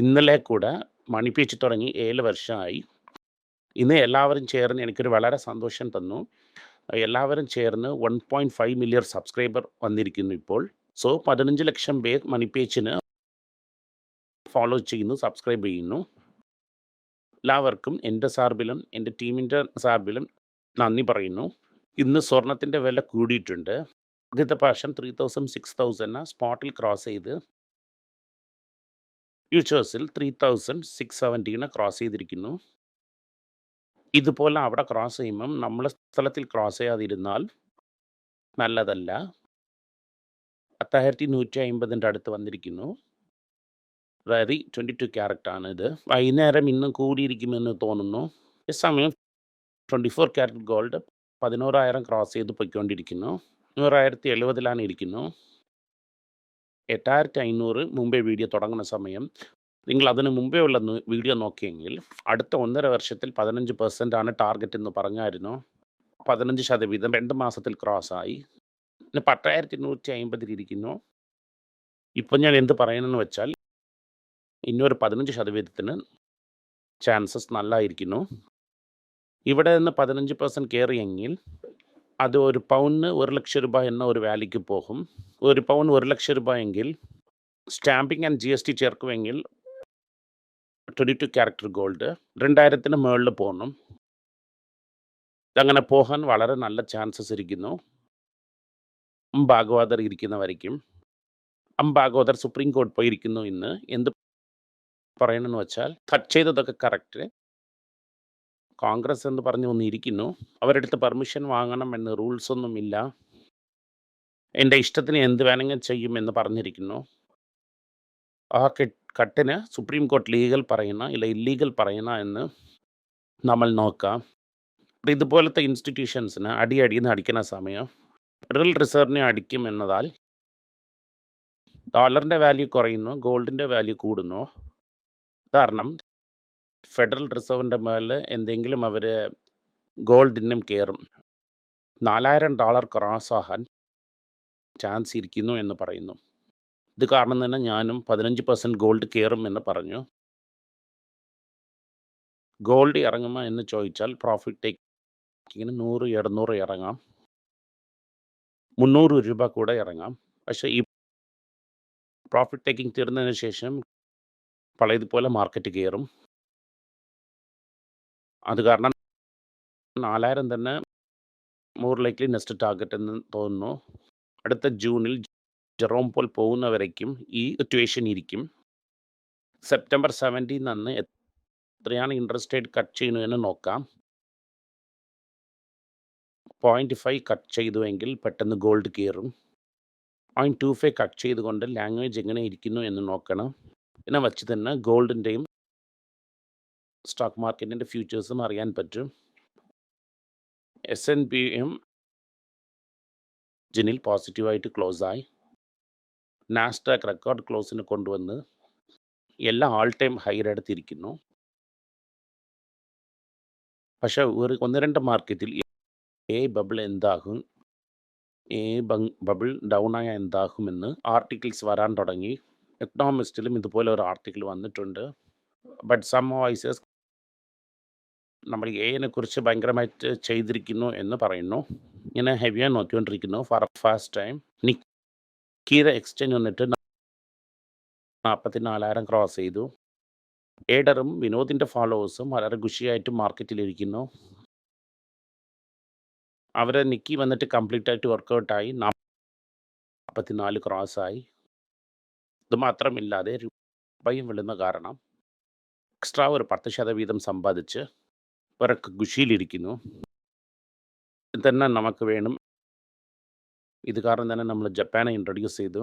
ഇന്നലെ കൂടെ മണിപ്പിച്ച് തുടങ്ങി ഏഴ് വർഷമായി. ഇന്ന് എല്ലാവരും ചേർന്ന് എനിക്കൊരു വളരെ സന്തോഷം തന്നു. എല്ലാവരും ചേർന്ന് 1.5 മില്യൺ സബ്സ്ക്രൈബർ വന്നിരിക്കുന്നു ഇപ്പോൾ. സോ പതിനഞ്ച് ലക്ഷം പേർ മണി പേജിന് ഫോളോ ചെയ്യുന്നു, സബ്സ്ക്രൈബ് ചെയ്യുന്നു. എല്ലാവർക്കും എന്റെ സാർബിലും എന്റെ ടീമിന്റെ സാർബിലും നന്ദി പറയുന്നു. ഇന്ന് സ്വർണത്തിന്റെ വില കൂടിയിട്ടുണ്ട്. ആദ്യത്തെ പ്രാവശ്യം 3000, 6000 സ്പോട്ടിൽ ക്രോസ് ചെയ്ത് ഫ്യൂച്ചേഴ്സിൽ 3670 ക്രോസ് ചെയ്തിരിക്കുന്നു. ഇതുപോലെ അവിടെ ക്രോസ് ചെയ്യുമ്പം നമ്മളെ സ്ഥലത്തിൽ ക്രോസ് ചെയ്യാതിരുന്നാൽ നല്ലതല്ല. 10150ന്റെ അടുത്ത് വന്നിരിക്കുന്നു. അതായത് 22 ക്യാരറ്റ് ആണ് ഇത്. വൈകുന്നേരം ഇന്നും കൂടിയിരിക്കുമെന്ന് തോന്നുന്നു. ഈ സമയം 24 ക്യാരറ്റ് ഗോൾഡ് 11,000 ക്രോസ് ചെയ്ത് പൊയ്ക്കൊണ്ടിരിക്കുന്നു. 100,070ലാണ് ഇരിക്കുന്നു. 8,500 മുമ്പേ വീഡിയോ തുടങ്ങുന്ന സമയം. നിങ്ങൾ അതിന് മുമ്പേ ഉള്ള വീഡിയോ നോക്കിയെങ്കിൽ അടുത്ത ഒന്നര വർഷത്തിൽ 15% ആണ് ടാർഗറ്റ് എന്ന് പറഞ്ഞായിരുന്നു. 15% 2 മാസത്തിൽ ക്രോസ് ആയി. പിന്നെ 10,150ൽ ഇരിക്കുന്നു. ഇപ്പം ഞാൻ എന്ത് പറയണമെന്ന് വെച്ചാൽ ഇനിയൊരു പതിനഞ്ച് ശതവീതത്തിന് ചാൻസസ് നല്ലതായിരിക്കുന്നു. ഇവിടെ നിന്ന് 15% അത് ഒരു പൗണ്ടിന് രൂ. 1,00,000 എന്ന ഒരു വാലിക്ക് പോകും. ഒരു പൗൺ രൂ. 1,00,000 എങ്കിൽ stamping and G S T ചേർക്കുമെങ്കിൽ twenty two character gold 2,000ന് മുകളിൽ പോകണം അങ്ങനെ പോകാൻ വളരെ നല്ല ചാൻസസ് ഇരിക്കുന്നു. ഇരിക്കുന്ന അം ഭാഗവതർ സുപ്രീം കോടതി പോയിരിക്കുന്നു ഇന്ന്. എന്ത് പറയണമെന്ന് വെച്ചാൽ കട്ട് ചെയ്തതൊക്കെ കറക്റ്റ്. കോൺഗ്രസ് എന്ന് പറഞ്ഞു വന്നിരിക്കുന്നു. അവരെടുത്ത് പെർമിഷൻ വാങ്ങണം എന്ന് റൂൾസ് ഒന്നുമില്ല. എന്റെ ഇഷ്ടത്തിന് എന്ത് വേണമെങ്കിലും ചെയ്യുമെന്ന് പറഞ്ഞിരിക്കുന്നു. ആ കെട്ട് കട്ടിന് സുപ്രീം കോർട്ട് ലീഗൽ പറയുന്ന ഇല്ല ഇല്ലീഗൽ പറയുന്ന എന്ന് നമ്മൾ നോക്കാം. ഇതുപോലത്തെ ഇൻസ്റ്റിറ്റ്യൂഷൻസിന് അടി നിന്ന് അടിക്കുന്ന സമയം ഫെഡറൽ റിസർവിനെ അടിക്കും എന്നതാൽ ഡോളറിന്റെ വാല്യൂ കുറയുന്നു, ഗോൾഡിന്റെ വാല്യൂ കൂടുന്നു. കാരണം ഫെഡറൽ റിസർവിന്റെ മേളിൽ എന്തെങ്കിലും അവർ ഗോൾഡിനും കയറും. 4,000 ഡോളർ ക്രോസ് ആകാൻ ചാൻസ് ഇരിക്കുന്നു എന്ന് പറയുന്നു. ഇത് കാരണം തന്നെ ഞാനും 15% ഗോൾഡ് കയറും എന്ന് പറഞ്ഞു. ഗോൾഡ് ഇറങ്ങുമോ എന്ന് ചോദിച്ചാൽ പ്രോഫിറ്റ് ഇങ്ങനെ 100, 200 ഇറങ്ങാം. 300 രൂപ കൂടെ ഇറങ്ങാം. പക്ഷേ ഈ പ്രോഫിറ്റ് ടേക്കിംഗ് തീർന്നതിന് ശേഷം പഴയതുപോലെ മാർക്കറ്റ് കയറും. അത് കാരണം 4,000 തന്നെ മോർ ലൈക്ലി നെക്സ്റ്റ് ടാർഗറ്റ് എന്ന് തോന്നുന്നു. അടുത്ത ജൂണിൽ ജെറോം പോൾ പോകുന്നവരേക്കും ഈ സിറ്റുവേഷൻ ഇരിക്കും. സെപ്റ്റംബർ 17 അന്ന് എത്രയാണ് ഇൻട്രസ്റ്റ് റേറ്റ് കട്ട് ചെയ്യുന്നതെന്ന് നോക്കാം. 0.5 കട്ട് ചെയ്തുവെങ്കിൽ പെട്ടെന്ന് ഗോൾഡ് കയറും. 0.25 കട്ട് ചെയ്തുകൊണ്ട് ലാംഗ്വേജ് എങ്ങനെ ഇരിക്കുന്നു എന്ന് നോക്കണം. എന്നെ വച്ച് തന്നെ ഗോൾഡിന്റെയും സ്റ്റോക്ക് മാർക്കറ്റിന്റെ ഫ്യൂച്ചേഴ്സും അറിയാൻ പറ്റും. എസ് എൻ പിയും ജിനിൽ പോസിറ്റീവായിട്ട് ക്ലോസ് ആയി. നാസ്ഡാക്ക് റെക്കോർഡ് ക്ലോസിന് കൊണ്ടുവന്ന് എല്ലാം ആൾ ടൈം ഹൈയുടെ അടുത്തിരിക്കുന്നു. പക്ഷേ ഒരു 1, 2 മാർക്കറ്റിൽ എ ബബിൾ എന്താകും, എ ബബിൾ ഡൗൺ ആയാൽ എന്താകുമെന്ന് ആർട്ടിക്കിൾസ് വരാൻ തുടങ്ങി. എക്കണോമിസ്റ്റിലും ഇതുപോലെ ഒരു ആർട്ടിക്കിൾ വന്നിട്ടുണ്ട്. ബട്ട് സം വോയിസസ് നമ്മൾ എഐനെ കുറിച്ച് ഭയങ്കരമായിട്ട് ചെയ്തിരിക്കുന്നു എന്ന് പറയുന്നു. ഇങ്ങനെ ഹെവിയായി നോക്കിക്കൊണ്ടിരിക്കുന്നു ഫോർ ഫാസ്റ്റ് ടൈം. നിക്കിയുടെ എക്സ്ചേഞ്ച് വന്നിട്ട് 44,000 ക്രോസ് ചെയ്തു. ഏഡറും വിനോദിന്റെ ഫോളോവേഴ്സും വളരെ ഖുഷിയായിട്ട് മാർക്കറ്റിലിരിക്കുന്നു. അവരെ നിക്കി വന്നിട്ട് കംപ്ലീറ്റ് ആയിട്ട് വർക്കൗട്ടായി ആയി. 44 ക്രോസ് ആയി. ഇത് മാത്രമില്ലാതെ രൂപയും വിളുന്ന കാരണം എക്സ്ട്രാ ഒരു 10% സമ്പാദിച്ച് അവരൊക്കെ കുശിയിലിരിക്കുന്നു തന്നെ നമുക്ക് വേണം. ഇത് കാരണം തന്നെ നമ്മൾ ജപ്പാനെ ഇൻട്രൊഡ്യൂസ് ചെയ്തു.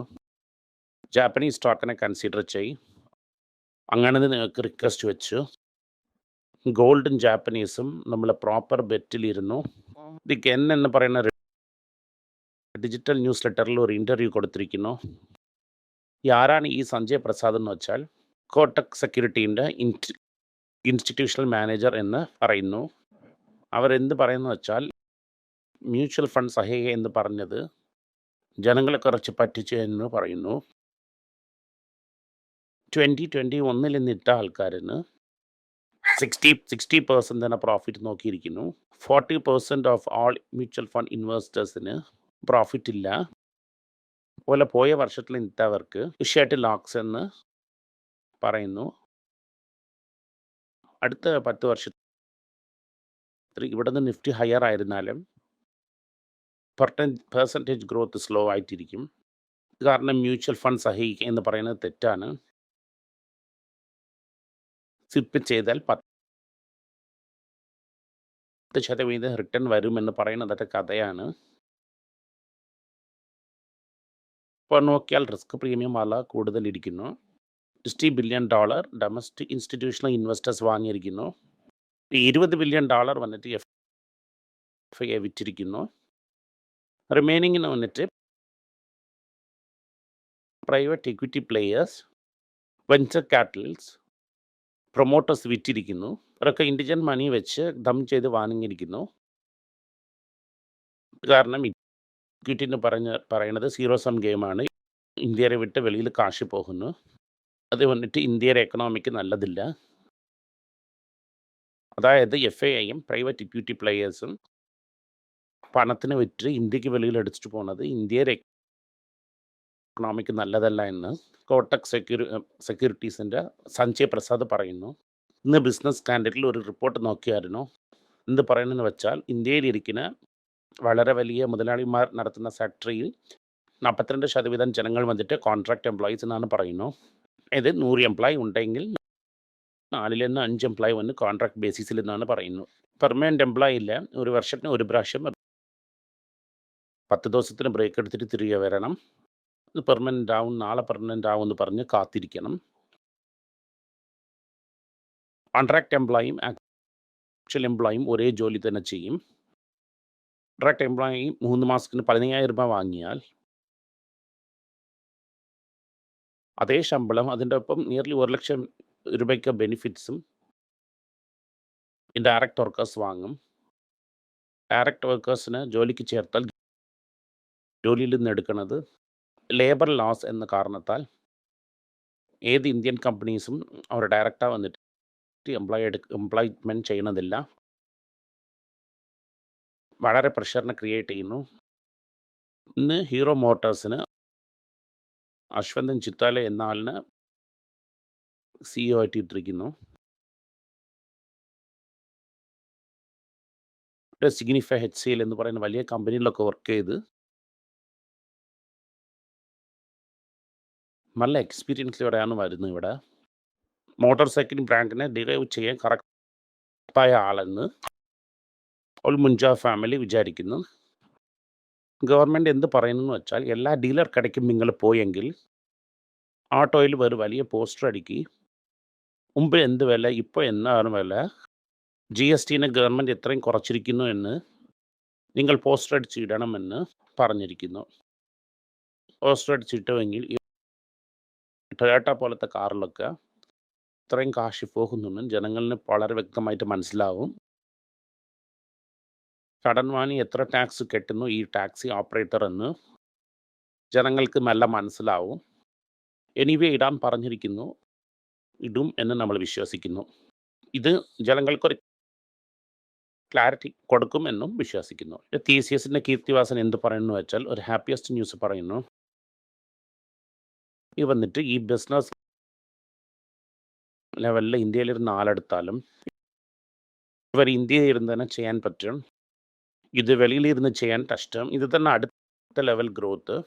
ജാപ്പനീസ് സ്റ്റോക്കിനെ കൺസിഡർ ചെയ് അങ്ങനെ നിങ്ങൾക്ക് റിക്വസ്റ്റ് വെച്ചു. ഗോൾഡും ജാപ്പനീസും നമ്മൾ പ്രോപ്പർ ബെറ്റിലിരുന്നു. ദി കെൻ എന്ന് പറയുന്ന ഡിജിറ്റൽ ന്യൂസ് ലെറ്ററിൽ ഒരു ഇന്റർവ്യൂ കൊടുത്തിരിക്കുന്നു. ഈ ആരാണ് ഈ സഞ്ജയ് പ്രസാദ് എന്ന് വെച്ചാൽ കോട്ടക് സെക്യൂരിറ്റീന്റെ ഇന്റ് ഇൻസ്റ്റിറ്റ്യൂഷണൽ മാനേജർ എന്ന് പറയുന്നു. അവരെന്ത് പറയുന്നു വെച്ചാൽ മ്യൂച്വൽ ഫണ്ട് സഹേഹ എന്ന് പറഞ്ഞത് ജനങ്ങളെ കുറച്ച് പറ്റിച്ചു എന്ന് പറയുന്നു. ട്വന്റി ട്വന്റി ഒന്നിൽ നിന്നിട്ട ആൾക്കാരിന് സിക്സ്റ്റി സിക്സ്റ്റി പെർസെന്റ് തന്നെ profit നോക്കിയിരിക്കുന്നു forty percent of all mutual fund ഇൻവെസ്റ്റേഴ്സിന് profit ഇല്ല അതുപോലെ പോയ വർഷത്തിൽ നിന്നിട്ടവർക്ക് തീർച്ചയായിട്ടും ലോക്സ് എന്ന് പറയുന്നു അടുത്ത പത്ത് വർഷത്തിൽ ഇവിടുന്ന് നിഫ്റ്റി ഹയർ ആയിരുന്നാലും പെർട്ടൻ പെർസെന്റേജ് ഗ്രോത്ത് സ്ലോ ആയിട്ടിരിക്കും. കാരണം മ്യൂച്വൽ ഫണ്ട് സഹിക്കുക എന്ന് പറയുന്നത് തെറ്റാണ്. സിപ്പ് ചെയ്താൽ പത്ത് ശതമാനം റിട്ടേൺ വരുമെന്ന് പറയുന്നതൊക്കെ കഥയാണ്. ഇപ്പോൾ നോക്കിയാൽ റിസ്ക് പ്രീമിയം വള കൂടുതലിരിക്കുന്നു sixty billion dollar domestic institutional investors വാങ്ങിയിരിക്കുന്നു. ഇരുപത് ബില്യൺ ഡോളർ വന്നിട്ട് എഫ് എഫ് ഐ വിറ്റിരിക്കുന്നു. റിമൈനിങ്ങിന് വന്നിട്ട് private equity players venture capitals promoters വിറ്റിരിക്കുന്നു. അവരൊക്കെ ഇൻഡിജൻ മണി വെച്ച് ദം ചെയ്ത് വാങ്ങിയിരിക്കുന്നു. കാരണം ഇക്വിറ്റി എന്ന് പറഞ്ഞ പറയുന്നത് സീറോ സം ഗെയിമാണ് ഇന്ത്യയെ വിട്ട് വെളിയിൽ കാശ് പോകുന്നു. അത് വന്നിട്ട് ഇന്ത്യയുടെ എക്കണോമിക്ക് നല്ലതില്ല. അതായത് എഫ് എ ഐയും പ്രൈവറ്റ് ഇക്വിറ്റി പ്ലെയേഴ്സും പണത്തിന് വിറ്റ് ഇന്ത്യയ്ക്ക് വെളിയിൽ അടിച്ചിട്ട് പോകുന്നത് ഇന്ത്യയുടെ എക്കണോമിക്ക് നല്ലതല്ല എന്ന് കോട്ടക് സെക്യൂരി സെക്യൂരിറ്റീസിന്റെ സഞ്ജയ് പ്രസാദ് പറയുന്നു. ഇന്ന് ബിസിനസ് സ്റ്റാൻഡേർഡിൽ ഒരു റിപ്പോർട്ട് നോക്കിയായിരുന്നു എന്ത് പറയുന്നതെന്ന് വെച്ചാൽ ഇന്ത്യയിലിരിക്കുന്ന വളരെ വലിയ മുതലാളിമാർ നടത്തുന്ന ഫാക്ടറിയിൽ നാൽപ്പത്തിരണ്ട് ശതവീതം ജനങ്ങൾ വന്നിട്ട് കോൺട്രാക്ട് എംപ്ലോയീസ് എന്നാണ് പറയുന്നു. ഇത് നൂറ് എംപ്ലോയി ഉണ്ടെങ്കിൽ നാലിൽ നിന്ന് അഞ്ച് എംപ്ലോയി വന്ന് കോൺട്രാക്ട് ബേസിസിൽ എന്നാണ് പറയുന്നത് പെർമനന്റ് എംപ്ലോയി ഇല്ല. ഒരു വർഷത്തിന് ഒരു പ്രാവശ്യം പത്ത് ദിവസത്തിന് ബ്രേക്ക് എടുത്തിട്ട് തിരികെ വരണം. ഇത് പെർമനന്റ് ആവും നാളെ പെർമനന്റ് ആവും എന്ന് പറഞ്ഞ് കാത്തിരിക്കണം. കോൺട്രാക്ട് എംപ്ലോയും ആക്ച്വൽ എംപ്ലോയും ഒരേ ജോലി തന്നെ ചെയ്യും. കോൺട്രാക്ട് എംപ്ലോയി മൂന്ന് മാസത്തിന് പതിനയ്യായിരം രൂപ വാങ്ങിയാൽ അതേ ശമ്പളം അതിന്റെ ഒപ്പം നിയർലി ഒരു ലക്ഷം രൂപയ്ക്ക് ബെനിഫിറ്റ്സും ഡയറക്റ്റ് വർക്കേഴ്സ് വാങ്ങും. ഡയറക്റ്റ് വർക്കേഴ്സിന് ജോലിക്ക് ചേർത്താൽ ജോലിയിൽ നിന്ന് എടുക്കുന്നത് ലേബർ ലോസ് എന്ന കാരണത്താൽ ഏത് ഇന്ത്യൻ കമ്പനീസും അവർ ഡയറക്റ്റാ വന്നിട്ട് എംപ്ലോയി എടു എംപ്ലോയ്മെന്റ് ചെയ്യണതില്ല വളരെ പ്രഷറിനെ ക്രിയേറ്റ് ചെയ്യുന്നു. ഇന്ന് ഹീറോ മോട്ടോഴ്സിന് അശ്വന്തൻ ചിത്താല എന്ന ആളിന് സിഇഒ ആയിട്ട് ഇട്ടിരിക്കുന്നു. സിഗ്നിഫൈ എച്ച് സി എൽ എന്ന് പറയുന്ന വലിയ കമ്പനിയിലൊക്കെ വർക്ക് ചെയ്ത് നല്ല എക്സ്പീരിയൻസിലൂടെയാണ് വരുന്നത് ഇവിടെ. മോട്ടോർ സൈക്കിൾ ബ്രാൻഡിനെ ഡിറൈവ് ചെയ്യാൻ കറക്റ്റായ ആളെന്ന് ഒരു മുൻജ ഫാമിലി വിചാരിക്കുന്നു. ഗവൺമെന്റ് എന്ത് പറയുന്നു വെച്ചാൽ എല്ലാ ഡീലർ കടയ്ക്കും നിങ്ങൾ പോയെങ്കിൽ ഓട്ടോയിൽ ഒരു വലിയ പോസ്റ്റർ അടുക്കി. മുമ്പ് എന്ത് വില ഇപ്പോൾ എന്താണ് വില? ജി എസ് ടിനെ ഗവൺമെന്റ് എത്രയും കുറച്ചിരിക്കുന്നു എന്ന് നിങ്ങൾ പോസ്റ്റർ അടിച്ച് ഇടണമെന്ന് പറഞ്ഞിരിക്കുന്നു. പോസ്റ്റർ അടിച്ചിട്ടുമെങ്കിൽ ടൊയോട്ട പോലത്തെ കാറിലൊക്കെ ഇത്രയും കാശ് പോകുന്നുണ്ടെന്ന് ജനങ്ങളിന് വളരെ വ്യക്തമായിട്ട് മനസ്സിലാവും. കടൻ വാങ്ങി എത്ര ടാക്സ് കെട്ടുന്നു ഈ ടാക്സി ഓപ്പറേറ്റർ എന്ന് ജനങ്ങൾക്ക് നല്ല മനസ്സിലാവും. എനിവേ ഇടാൻ പറഞ്ഞിരിക്കുന്നു. ഇടും എന്ന് നമ്മൾ വിശ്വസിക്കുന്നു. ഇത് ജനങ്ങൾക്കൊരു ക്ലാരിറ്റി കൊടുക്കുമെന്നും വിശ്വസിക്കുന്നു. ടി സി എസിന്റെ കീർത്തിവാസൻ എന്ത് പറയുന്നു വെച്ചാൽ ഒരു ഹാപ്പിയസ്റ്റ് ന്യൂസ് പറയുന്നു. ഈ വന്നിട്ട് ഈ ബിസിനസ് ലെവലിൽ ഇന്ത്യയിലിരുന്ന് ആളെടുത്താലും ഇവർ ഇന്ത്യയിൽ ഇരുന്ന് തന്നെ ചെയ്യാൻ പറ്റും. ഇത് വെളിയിലിരുന്ന് ചെയ്യാൻ കഷ്ടം. ഇത് തന്നെ അടുത്ത ലെവൽ ഗ്രോത്ത്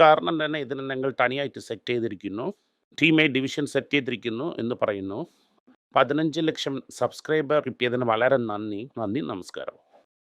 കാരണം തന്നെ ഇതിനെ ഞങ്ങൾ തനിയായിട്ട് സെറ്റ് ചെയ്തിരിക്കുന്നു. ടീമേ ഡിവിഷൻ സെറ്റ് ചെയ്തിരിക്കുന്നു എന്ന് പറയുന്നു. പതിനഞ്ച് ലക്ഷം സബ്സ്ക്രൈബർ കിട്ടിയതിന് വളരെ നന്ദി. നന്ദി. നമസ്കാരം.